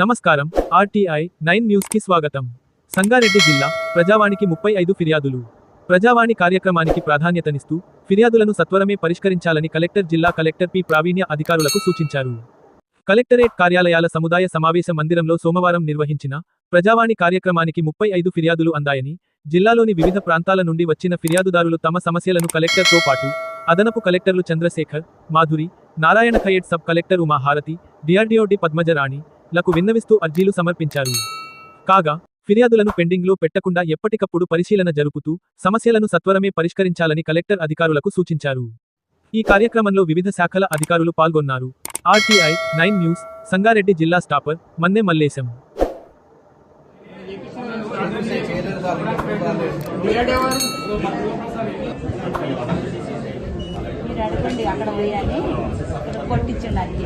నమస్కారం. RTI nine న్యూస్కి స్వాగతం. సంగారెడ్డి జిల్లా ప్రజావాణికి ముప్పై ఐదు ఫిర్యాదులు. ప్రజావాణి కార్యక్రమానికి ప్రాధాన్యతనిస్తూ ఫిర్యాదులను సత్వరమే పరిష్కరించాలని కలెక్టర్ జిల్లా కలెక్టర్ పి ప్రావీణ్య అధికారులకు సూచించారు. కలెక్టరేట్ కార్యాలయాల సముదాయ సమావేశ మందిరంలో సోమవారం నిర్వహించిన ప్రజావాణి కార్యక్రమానికి ముప్పై ఐదు ఫిర్యాదులు అందాయని జిల్లాలోని వివిధ ప్రాంతాల నుండి వచ్చిన ఫిర్యాదుదారులు తమ సమస్యలను కలెక్టర్తో పాటు అదనపు కలెక్టర్లు చంద్రశేఖర్ మాధురి నారాయణ ఖయేడ్ సబ్ కలెక్టర్ ఉమాహారతి డిఆర్డీఓడి పద్మజరాణి లకు విన్నవిస్తూ అర్జీలు సమర్పించారు. కాగా ఫిర్యాదులను పెండింగ్లో పెట్టకుండా ఎప్పటికప్పుడు పరిశీలన జరుపుతూ సమస్యలను సత్వరమే పరిష్కరించాలని కలెక్టర్ అధికారులకు సూచించారు. ఈ కార్యక్రమంలో వివిధ శాఖల అధికారులు పాల్గొన్నారు. ఆర్టీఐ నైన్ న్యూస్ సంగారెడ్డి జిల్లా స్టాపర్ మన్నె మల్లేశం. మీరు అడగండి అక్కడ పోయాలి. కొట్టించండి అది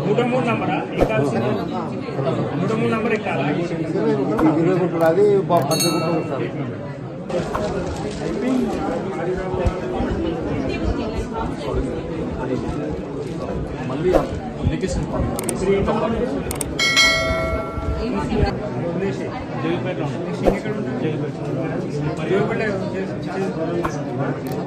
నూట మూడు నంబరా నూట మూడు నంబర్ ఎక్కాలా ఇరవై గుంటలు అది పది గుంటలు సార్ మళ్ళీ అప్లికేషన్ జగిపేట జగిపేట